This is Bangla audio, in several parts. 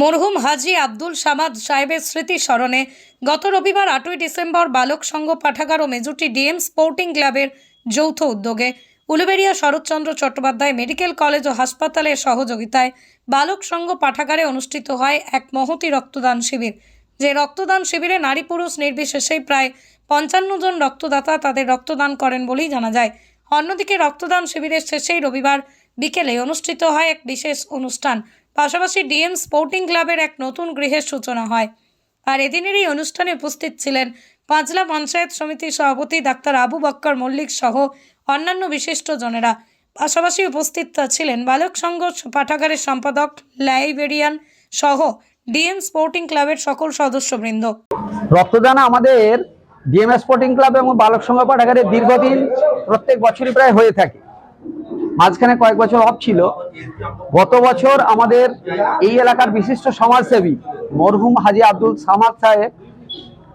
মরহুম হাজি আব্দুল সামাদ সাহেবের স্মৃতি স্মরণে গত রবিবার আটই ডিসেম্বর বালক সংঘ পাঠাগার ও মেজুটি ডিএম স্পোর্টিং ক্লাবের যৌথ উদ্যোগে উলুবেড়িয়া শরৎচন্দ্র চট্টোপাধ্যায় মেডিকেল কলেজ ও হাসপাতালের সহযোগিতায় বালক সংঘ পাঠাগারে অনুষ্ঠিত হয় এক মহতি রক্তদান শিবির। যে রক্তদান শিবিরে নারী পুরুষ নির্বিশেষে প্রায় পঞ্চান্ন জন রক্তদাতা তাদের রক্তদান করেন বলেই জানা যায়। অন্যদিকে রক্তদান শিবিরের শেষেই রবিবার বিকেলে অনুষ্ঠিত হয় এক বিশেষ অনুষ্ঠান। পাশাপাশি ডিএম স্পোর্টিং ক্লাবের এক নতুন গৃহের সূচনা হয়। আর এদিনের এই অনুষ্ঠানে উপস্থিত ছিলেন পাঁচলা পঞ্চায়েত সমিতির সভাপতি ডাক্তার আবু বক্কর মল্লিক সহ অন্যান্য বিশিষ্ট জনেরা। পাশাপাশি উপস্থিত ছিলেন বালক সংঘ পাঠাগারের সম্পাদক, লাইব্রেরিয়ান সহ ডিএম স্পোর্টিং ক্লাবের সকল সদস্যবৃন্দ। রক্তদান আমাদের ডিএমএস স্পোর্টিং ক্লাব এবং বালক সংঘ পাঠাগারে দীর্ঘদিন, প্রত্যেক বছরই প্রায় হয়ে থাকে। মাঝখানে কয়েক বছর অফ ছিল। গত বছর আমাদের এই এলাকার বিশিষ্ট সমাজসেবী মরহুম হাজি আব্দুল সামাদ সাহেব,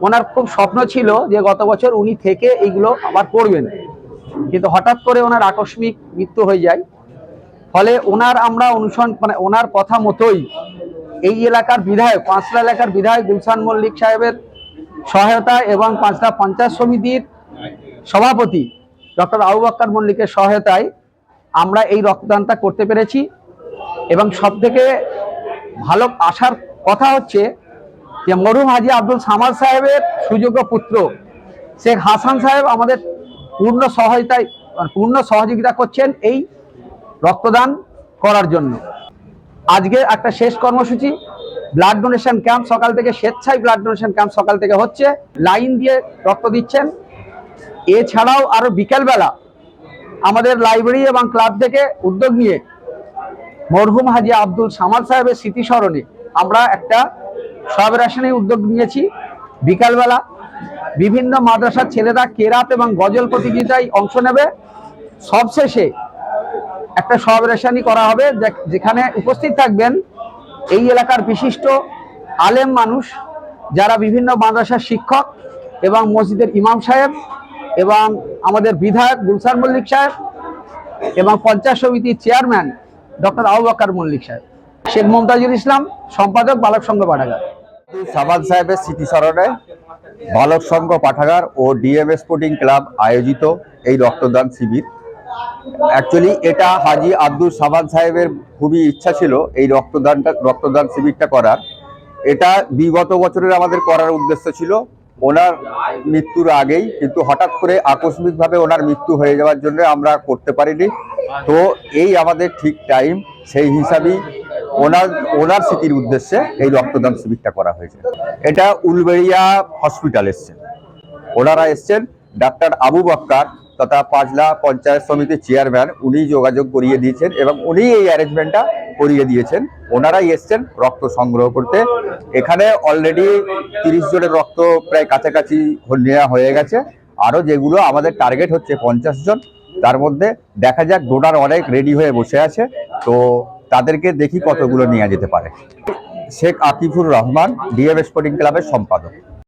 ওনার খুব স্বপ্ন ছিল যে গত বছর উনি থেকে এইগুলো আবার করবেন। কিন্তু হঠাৎ করে ওনার আকস্মিক মৃত্যু হয়ে যায়। ফলে ওনার আমরা অনুসরণ মানে ওনার কথা মতোই এই এলাকার বিধায়ক, পাঁচলা এলাকার বিধায়ক গুলশান মল্লিক সাহেবের সহায়তা এবং পাঁচলা পঞ্চায়েত সমিতির সভাপতি ডক্টর আবু বাক্কার মল্লিকের সহায়তায় আমরা এই রক্তদানটা করতে পেরেছি। এবং সব থেকে ভালো আসার কথা হচ্ছে যে মরুম হাজি আব্দুল সামাদ সাহেবের সুযোগ্য পুত্র শেখ হাসান সাহেব আমাদের পূর্ণ সহায়তায় পূর্ণ সহযোগিতা করছেন এই রক্তদান করার জন্য। আজকে একটা শেষ কর্মসূচি ব্লাড ডোনেশন ক্যাম্প সকাল থেকে, স্বেচ্ছায় ব্লাড ডোনেশন ক্যাম্প সকাল থেকে হচ্ছে। লাইন দিয়ে রক্ত দিচ্ছেন। এছাড়াও আরও বিকেলবেলা আমাদের লাইব্রেরি এবং ক্লাব থেকে উদ্যোগ নিয়ে মরহুম হাজি আব্দুল সামাদ সাহেবের স্মৃতিস্মরণে আমরা একটা সব রেশনের উদ্যোগ নিয়েছি। বিকালবেলা বিভিন্ন মাদ্রাসার ছেলেরা কেরাত এবং গজল প্রতিযোগিতায় অংশ নেবে। সবশেষে একটা সব রেশানি করা হবে যেখানে উপস্থিত থাকবেন এই এলাকার বিশিষ্ট আলেম মানুষ, যারা বিভিন্ন মাদ্রাসার শিক্ষক এবং মসজিদের ইমাম সাহেব এবং আমাদের বিধায়ক গুলশান মল্লিক সাহেব এবং পঞ্চায়েত সমিতির চেয়ারম্যান ডক্টর আবু বাক্কার মল্লিক সাহেব। শেখ মমতাজুল ইসলাম, সম্পাদক বালক সংঘ পাঠাগার। সামাদ সাহেবের স্মৃতিস্মরণে বালক সংঘ পাঠাগার ও ডিএম স্পোর্টিং ক্লাব আয়োজিত এই রক্তদান শিবির। অ্যাকচুয়ালি এটা হাজি আব্দুল সামাদ সাহেবের খুবই ইচ্ছা ছিল এই রক্তদানটা রক্তদান শিবিরটা করার। এটা বিগত বছরের আমাদের করার উদ্দেশ্য ছিল। ওনার মৃত্যুর আগেই, কিন্তু হঠাৎ করে আকস্মিকভাবে ওনার মৃত্যু হয়ে যাওয়ার জন্য আমরা করতে পারিনি। তো এই আমাদের ঠিক টাইম, সেই হিসাবেই ওনার ওনার স্মৃতির উদ্দেশ্যে এই রক্তদান শিবিরটা করা হয়েছে। এটা উলবেড়িয়া হসপিটাল এসছেন ওনারা এসছেন ডাক্তার আবু বক্কার তথা পাঁচলা পঞ্চায়েত সমিতির চেয়ারম্যান, উনি যোগাযোগ করিয়ে দিয়েছেন এবং উনি এই অ্যারেঞ্জমেন্টটা করিয়ে দিয়েছেন। ওনারাই এসছেন রক্ত সংগ্রহ করতে। এখানে অলরেডি তিরিশ জনের রক্ত প্রায় কাছাকাছি নেওয়া হয়ে গেছে। আরও যেগুলো আমাদের টার্গেট হচ্ছে পঞ্চাশ জন, তার মধ্যে দেখা যাক ডোনার অনেক রেডি হয়ে বসে আছে। তো তাদেরকে দেখি কতগুলো নিয়ে যেতে পারে। শেখ আকিফুর রহমান ডিএম স্পোর্টিং ক্লাবের সম্পাদক।